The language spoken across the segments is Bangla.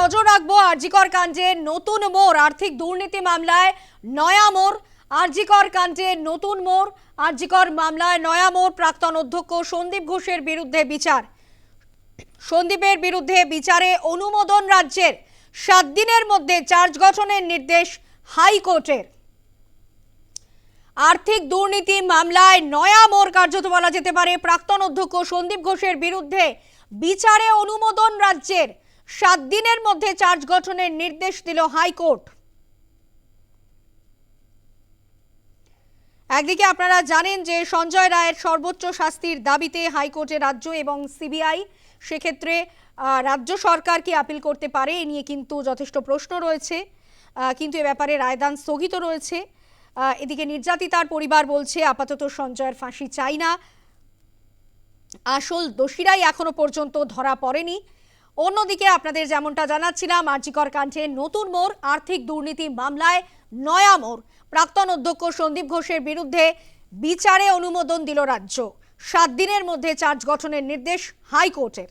নজর রাখব আরজিকর কাণ্ডে নতুন মোড়, আর্থিক দুর্নীতি মামলায় নয়া মোড়, আরজিকর কাণ্ডে নতুন মোড়, আরজিকর মামলায় নয়া মোড়, প্রাক্তন অধ্যক্ষ সন্দীপ ঘোষের বিরুদ্ধে বিচার। সন্দীপের বিরুদ্ধে বিচারে অনুমোদন রাজ্যের সাত দিনের মধ্যে চার্জ গঠনের নির্দেশ হাইকোর্টের। আর্থিক দুর্নীতি মামলায় নয়া মোড় কার্যত বলা যেতে পারে, প্রাক্তন অধ্যক্ষ সন্দীপ ঘোষের বিরুদ্ধে বিচারে অনুমোদন রাজ্যের সাত দিনের মধ্যে চার্জ গঠনের নির্দেশ দিল হাইকোর্ট। একদিকে আপনারা জানেন যে সঞ্জয় রায়ের সর্বোচ্চ শাস্তির দাবিতে হাইকোর্টে রাজ্য এবং সিবিআই সেক্ষেত্রে রাজ্য সরকার কি আপিল করতে পারে, এ নিয়ে কিন্তু যথেষ্ট প্রশ্ন রয়েছে। কিন্তু এ ব্যাপারে রায়দান স্থগিত রয়েছে। এদিকে নির্যাতিতার পরিবার বলছে, আপাতত সঞ্জয়ের ফাঁসি চাই না। আসল দোষীরাই এখনও পর্যন্ত ধরা পড়েনি। অন্যদিকে আপনাদের যেমনটা জানাচ্ছিলাম, আর্জিকর কাণ্ডে নতুন মোড়, আর্থিক দুর্নীতি মামলায় নয়া মোড়। প্রাক্তন অধ্যক্ষ সন্দীপ ঘোষের বিরুদ্ধে বিচারে অনুমোদন দিল রাজ্য। সাত দিনের মধ্যে চার্জ গঠনের নির্দেশ হাইকোর্টের।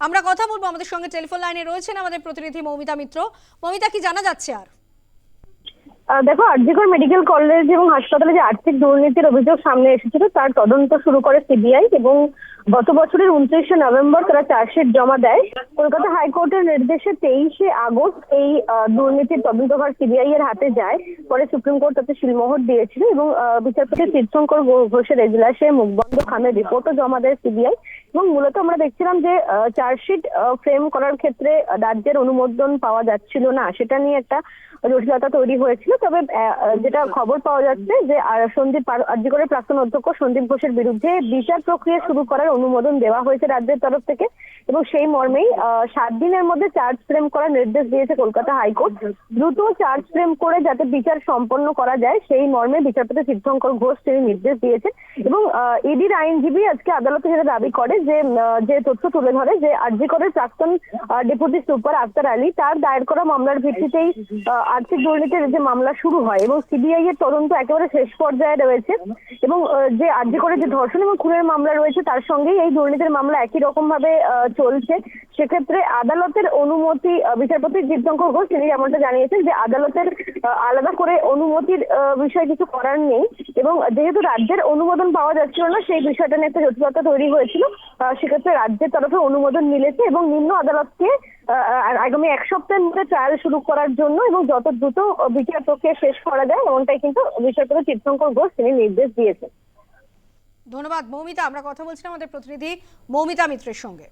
আমরা কথা বলব আমাদের সঙ্গে টেলিফোন লাইনে রয়েছেন আমাদের প্রতিনিধি মৌমিতা মিত্র। মৌমিতা, কি জানা যাচ্ছে আর? দেখো আরজিকর মেডিকেল কলেজ এবং হাসপাতালে যে আর্থিক দুর্নীতির অভিযোগ সামনে এসেছিল, তার তদন্ত শুরু করে সিবিআই এবং গত বছরের উনত্রিশে নভেম্বর তারা চার্জশিট জমা দেয়। কলকাতা হাইকোর্টের নির্দেশে তেইশে আগস্ট এই দুর্নীতির তদন্তভার সিবিআই এর হাতে যায়। পরে সুপ্রিম কোর্ট তাতে শিলমোহর দিয়েছিল এবং বিচারপতি তীর্থঙ্কর ঘোষের এজলাসে মুখবন্ধ খামের রিপোর্টও জমা দেয় সিবিআই। এবং মূলত আমরা দেখছিলাম যে চার্জশিট ফ্রেম করার ক্ষেত্রে রাজ্যের অনুমোদন পাওয়া যাচ্ছিল না। সেটা নিয়ে একটা জটিলতা তৈরি হয়েছিল। তবে যেটা খবর পাওয়া যাচ্ছে যে সন্দীপ আরজিকরের প্রাক্তন অধ্যক্ষ সন্দীপ ঘোষের বিরুদ্ধে বিচার প্রক্রিয়া শুরু করার অনুমোদন দেওয়া হয়েছে রাজ্যের তরফ থেকে এবং সেই মর্মেই সাত দিনের মধ্যে চার্জ ফ্রেম করার নির্দেশ দিয়েছে কলকাতা হাইকোর্ট। দ্রুত চার্জ ফ্রেম করে যাতে বিচার সম্পন্ন করা যায়, সেই মর্মে বিচারপতি তীর্থঙ্কর ঘোষ তিনি নির্দেশ দিয়েছেন এবং ইডির আইনজীবী আজকে আদালতে যেটা দাবি করে যে যে তথ্য তুলে ধরে যে আরজিকরের প্রাক্তন ডেপুটি সুপার আক্তার আলী, তার দায়ের করা মামলার ভিত্তিতেই আর্থিক দুর্নীতির যে মামলা শুরু হয় এবং সিবিআই এর তদন্ত একেবারে শেষ পর্যায়ে রয়েছে এবং যে আরজিকরের যে ধর্ষণ এবং খুনের মামলা রয়েছে তার সঙ্গেই এই দুর্নীতির মামলা একই রকম ভাবে চলছে। সেক্ষেত্রে আদালতের অনুমতি বিচারপতি জীবশঙ্কর ঘোষ তিনি যেমনটা জানিয়েছেন যে আদালতের আলাদা করে অনুমতির বিষয়ে কিছু করার নেই এবং যেহেতু রাজ্যের অনুমোদন পাওয়া যাচ্ছিল না, সেই বিষয়টা নিয়ে একটা জটিলতা তৈরি হয়েছিল। সেক্ষেত্রে রাজ্যের তরফে অনুমোদন মিলেছে এবং নিম্ন আদালতকে আগামী এক সপ্তাহের মধ্যে ট্রায়াল শুরু করার জন্য এবং যত দ্রুত বিচার প্রক্রিয়া শেষ করা যায় এমনটাই কিন্তু বিচারপতি চিত্রঙ্কর ঘোষ তিনি নির্দেশ দিয়েছেন। ধন্যবাদ, মৌমিতা। আমরা কথা বলছিলাম আমাদের প্রতিনিধি মৌমিতা মিত্রের সঙ্গে।